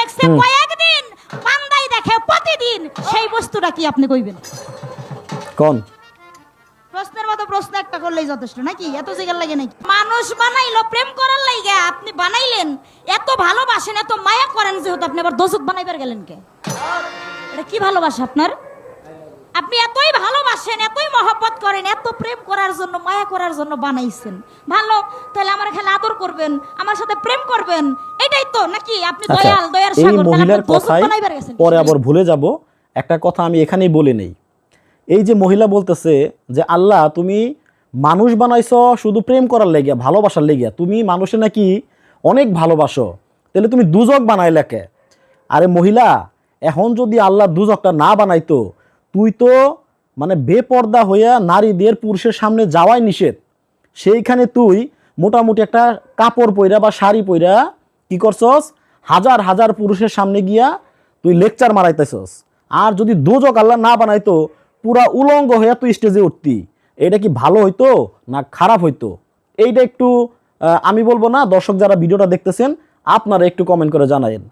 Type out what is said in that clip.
দেখছে কয়েকদিন বান্দাই দেখে প্রতিদিন সেই বস্তুটা কি আপনি কইবেন? কোন? প্রশ্নের মতো প্রশ্ন একটা করলেই যথেষ্ট নাকি? এত জিগার লাগে নাকি? মানুষ বানাইলো প্রেম করার লাগে আপনি বানাইলেন এত ভালোবাসেন এত মায়া করেন যেহেতু আপনি আবার দোষক বানাইবার গেলেন কে? এটা কি ভালোবাসা আপনার? ভালোবাসেন এতই মহব্বত করেন এত প্রেম করার জন্য মায়া করার জন্য বানাইছেন। ভালো তাহলে আমার খেলে আদর করবেন আমার সাথে প্রেম করবেন এটাই তো নাকি? আপনি আচ্ছা দয়াল দয়ার সাগর মহিলার কথাই গেছেন পরে আবার ভুলে যাব। একটা কথা আমি এখানেই বলে নেই। এই যে মহিলা বলতেছে যে আল্লাহ তুমি মানুষ বানাইছো শুধু প্রেম করার লেগিয়া ভালোবাসার লেগিয়া। তুমি মানুষে নাকি অনেক ভালোবাসো। তাহলে তুমি দুজক বানাইলে কে? আরে মহিলা এখন যদি আল্লাহ দুজকটা না বানাইতো তুই তো মানে বেপর্দা হইয়া নারীদের পুরুষের সামনে যাওয়াই নিষেধ। সেইখানে তুই মোটামুটি একটা কাপড় পইরা বা শাড়ি পইরা কি করছস? হাজার হাজার পুরুষের সামনে গিয়া তুই লেকচার মারাইতেছস। আর যদি দোজক আল্লাহ না বানাইতো, পুরা উলঙ্গ হইয়া তুই স্টেজে উঠতি। এটা কি ভালো হইতো না খারাপ হইতো? এইটা একটু আমি বলব না, দর্শক যারা ভিডিওটা দেখতেছেন, আপনারা একটু কমেন্ট করে জানায়েন।